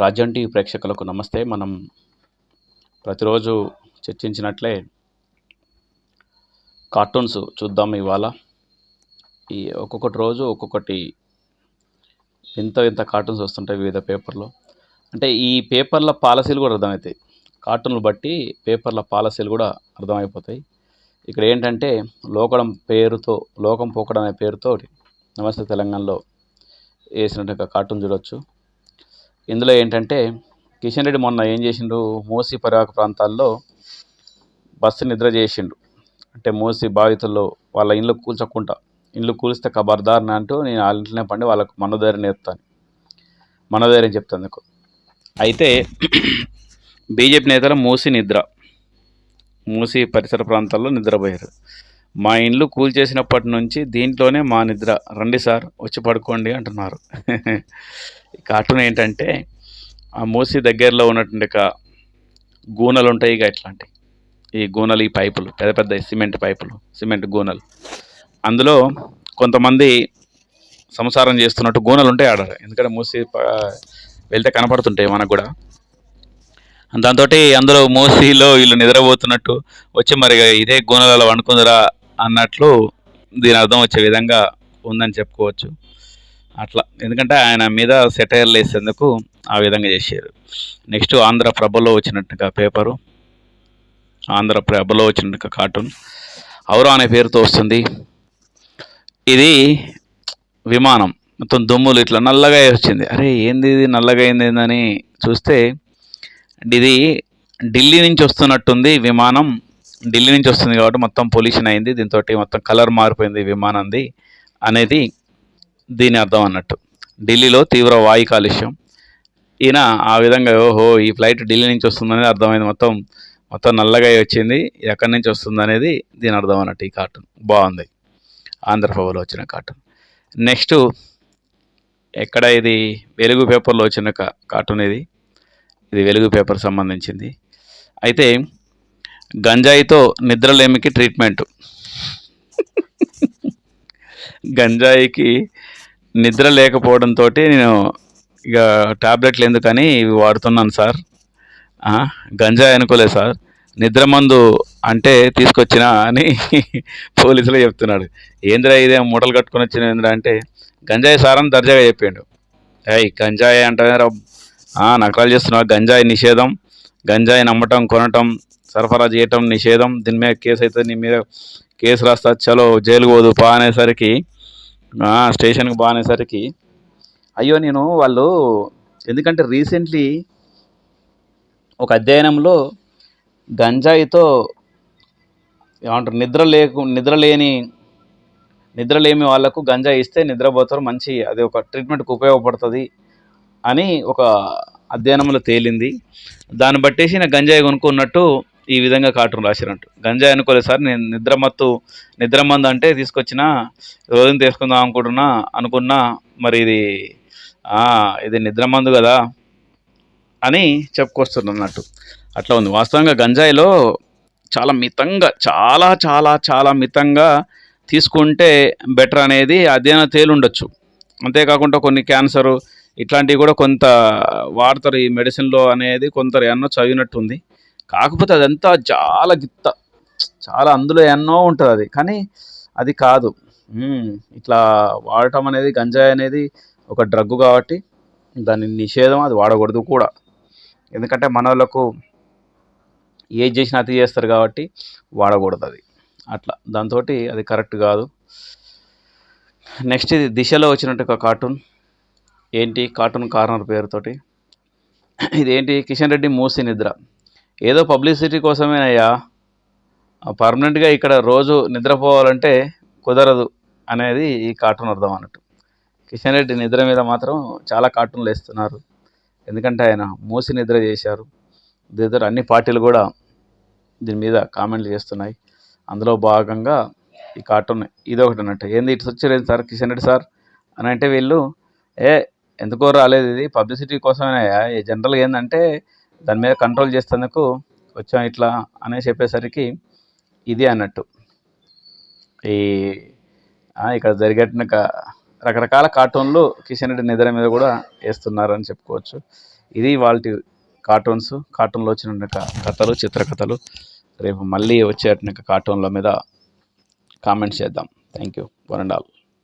రాజ్యం టీవీ ప్రేక్షకులకు నమస్తే. మనం ప్రతిరోజు చర్చించినట్లే కార్టూన్స్ చూద్దాం ఇవాళ. ఈ ఒక్కొక్కటి రోజు ఒక్కొక్కటి ఇంత ఇంత కార్టూన్స్ వస్తుంటాయి వివిధ పేపర్లో. అంటే ఈ పేపర్ల పాలసీలు కూడా అర్థమవుతాయి కార్టూన్లు బట్టి పేపర్ల పాలసీలు కూడా అర్థమైపోతాయి. ఇక్కడ ఏంటంటే లోకడం పేరుతో లోకం పోకడం అనే పేరుతో నమస్తే తెలంగాణలో వేసినట్టు కార్టూన్ చూడొచ్చు. ఇందులో ఏంటంటే కిషన్ రెడ్డి మొన్న ఏం చేసిండు? మూసి పరివాహక ప్రాంతాల్లో బస్సు నిద్ర చేసిండు. అంటే మూసి బాధితుల్లో వాళ్ళ ఇండ్లు కూల్చకుండా ఇండ్లు కూలిస్తే కబర్దారని అంటూ నేను వాళ్ళ ఇంట్లోనే పండి వాళ్ళకు మనోధైర్యం నేర్పుతాను. మనోధైర్యం చెప్తాను నీకు. అయితే బీజేపీ నేతలు మూసి నిద్ర మూసి పరిసర ప్రాంతాల్లో నిద్రపోయారు. మా ఇండ్లు కూల్చేసినప్పటి నుంచి దీంట్లోనే మా నిద్ర. రండి సార్ వచ్చి పడుకోండి అంటున్నారు. కార్టూన్ ఏంటంటే ఆ మూసి దగ్గరలో ఉన్నటువంటి ఒక గూనలు ఉంటాయి ఇక ఇట్లాంటి. ఈ గూనలు ఈ పైపులు పెద్ద పెద్ద సిమెంట్ పైపులు సిమెంట్ గూనలు. అందులో కొంతమంది సంసారం చేస్తున్నట్టు గూనలు ఉంటాయి ఆడ. ఎందుకంటే మూసి వెళ్తే కనపడుతుంటాయి మనకు కూడా. దాంతో అందులో మూసీలో వీళ్ళు నిద్రపోతున్నట్టు వచ్చి మరి ఇదే గూనలలో వండుకుందరా అన్నట్లు దీని అర్థం వచ్చే విధంగా ఉందని చెప్పుకోవచ్చు. అట్లా. ఎందుకంటే ఆయన మీద సెటైర్లు వేసేందుకు ఆ విధంగా చేశారు. నెక్స్ట్ ఆంధ్ర ప్రభలో వచ్చినట్టుగా పేపరు. ఆంధ్ర ప్రభలో వచ్చినట్టుగా కార్టూన్. ఔరా అనే పేరుతో వస్తుంది. ఇది విమానం. మొత్తం దుమ్ములు ఇట్లా నల్లగా వచ్చింది. అరే ఏంది ఇది? నల్లగా అయింది ఏందని చూస్తే ఇది ఢిల్లీ నుంచి వస్తున్నట్టుంది విమానం. ఢిల్లీ నుంచి వస్తుంది కాబట్టి మొత్తం పొల్యూషన్ అయింది. దీంతో మొత్తం కలర్ మారిపోయింది విమానంది అనేది దీని అర్థం అన్నట్టు. ఢిల్లీలో తీవ్ర వాయు కాలుష్యం. ఈయన ఆ విధంగా ఓహో ఈ ఫ్లైట్ ఢిల్లీ నుంచి వస్తుందని అర్థమైంది. మొత్తం మొత్తం నల్లగా వచ్చింది. ఎక్కడి నుంచి వస్తుంది అనేది దీని అర్థం అన్నట్టు ఈ కార్టూన్ బాగుంది. ఆంధ్రప్రభలో వచ్చిన కార్టూన్ నెక్స్ట్ ఎక్కడ ఇది? వెలుగు పేపర్లో వచ్చిన కా- కార్టూన్ ఇది. ఇది వెలుగు పేపర్ సంబంధించింది. అయితే గంజాయితో నిద్రలేమికి ట్రీట్మెంట్. గంజాయికి నిద్ర లేకపోవడంతో నేను ఇక టాబ్లెట్లు ఎందుకని ఇవి వాడుతున్నాను సార్. గంజాయి అనుకోలేదు సార్. నిద్ర మందు అంటే తీసుకొచ్చిన అని పోలీసులు చెప్తున్నాడు. ఏంద్రా ఇదే మూటలు కట్టుకొని వచ్చిన ఏంద్రా అంటే గంజాయి సార్ అని దర్జాగా చెప్పిండు. ఏయ్ గంజాయి అంటే నకరాలు చేస్తున్నావు? గంజాయి నిషేధం గంజాయి నమ్మటం కొనటం సరఫరా చేయటం నిషేధం. దీని మీద కేసు అయితే నీ మీద కేసు రాస్తా. చలో జైలుకు పోదు. పా అనేసరికి స్టేషన్కి బా అనేసరికి అయ్యో నేను వాళ్ళు ఎందుకంటే రీసెంట్లీ ఒక అధ్యయనంలో గంజాయితో ఏమంటారు నిద్ర లేకు నిద్ర లేని నిద్ర లేని వాళ్ళకు గంజా ఇస్తే నిద్రపోతారు. మంచి అది ఒక ట్రీట్మెంట్కి ఉపయోగపడుతుంది అని ఒక అధ్యయనంలో తేలింది. దాన్ని బట్టేసి నేను గంజాయి కొనుక్కున్నట్టు ఈ విధంగా కార్టూన్ రాసినట్టు గంజాయి అనుకోలేదు సార్ నేను నిద్రమత్తు నిద్రమందు అంటే తీసుకొచ్చిన రోజు తీసుకుందాం అనుకుంటున్నా అనుకున్నా మరి ఇది ఇది నిద్రమందు కదా అని చెప్పుకొస్తున్నట్టు అట్లా ఉంది. వాస్తవంగా గంజాయిలో చాలా మితంగా చాలా చాలా చాలా మితంగా తీసుకుంటే బెటర్ అనేది అధ్యయనం తేలుండొచ్చు అంతేకాకుండా కొన్ని క్యాన్సరు ఇట్లాంటివి కూడా కొంత వాడతారు ఈ మెడిసిన్లో అనేది కొంత ఎన్నో చదివినట్టుంది. కాకపోతే అదంతా చాలా గిత్త. చాలా అందులో ఎన్నో ఉంటుంది అది. కానీ అది కాదు. ఇట్లా వాడటం అనేది గంజాయి అనేది ఒక డ్రగ్ కాబట్టి దాని నిషేధం అది వాడకూడదు కూడా. ఎందుకంటే మన వాళ్ళకు ఏది చేసినా అది చేస్తారు కాబట్టి వాడకూడదు అది. అట్లా. దాంతో అది కరెక్ట్ కాదు. నెక్స్ట్ ఇది దిశలో వచ్చినట్టు ఒక కార్టూన్. ఏంటి? కార్టూన్ కార్నర్ పేరుతోటి. ఇదేంటి? కిషన్ రెడ్డి మూసి నిద్ర. ఏదో పబ్లిసిటీ కోసమేనయ్యా. పర్మనెంట్గా ఇక్కడ రోజు నిద్రపోవాలంటే కుదరదు అనేది ఈ కార్టూన్ అర్థం అన్నట్టు. కిషన్ రెడ్డి నిద్ర మీద మాత్రం చాలా కార్టూన్లు వేస్తున్నారు. ఎందుకంటే ఆయన మూసి నిద్ర చేశారు. దీని అన్ని పార్టీలు కూడా దీని మీద కామెంట్లు చేస్తున్నాయి. అందులో భాగంగా ఈ కార్టూన్ ఇది ఒకటి అన్నట్టు. ఏంది ఇటు వచ్చారు సార్? కిషన్ రెడ్డి సార్? అని అంటే వీళ్ళు ఏ ఎందుకో రాలేదు ఇది? పబ్లిసిటీ కోసమే జనరల్గా ఏంటంటే దాని మీద కంట్రోల్ చేసేందుకు వచ్చాం ఇట్లా అని చెప్పేసరికి ఇది అన్నట్టు. ఈ ఇక్కడ జరిగేట రకరకాల కార్టూన్లు కిషన్ రెడ్డి నిద్ర మీద కూడా వేస్తున్నారని చెప్పుకోవచ్చు. ఇది వాళ్ళ కార్టూన్స్ కార్టూన్లో వచ్చిన కథలు చిత్రకథలు. రేపు మళ్ళీ వచ్చేట కార్టూన్ల మీద కామెంట్స్ చేద్దాం. Thank you. One and all.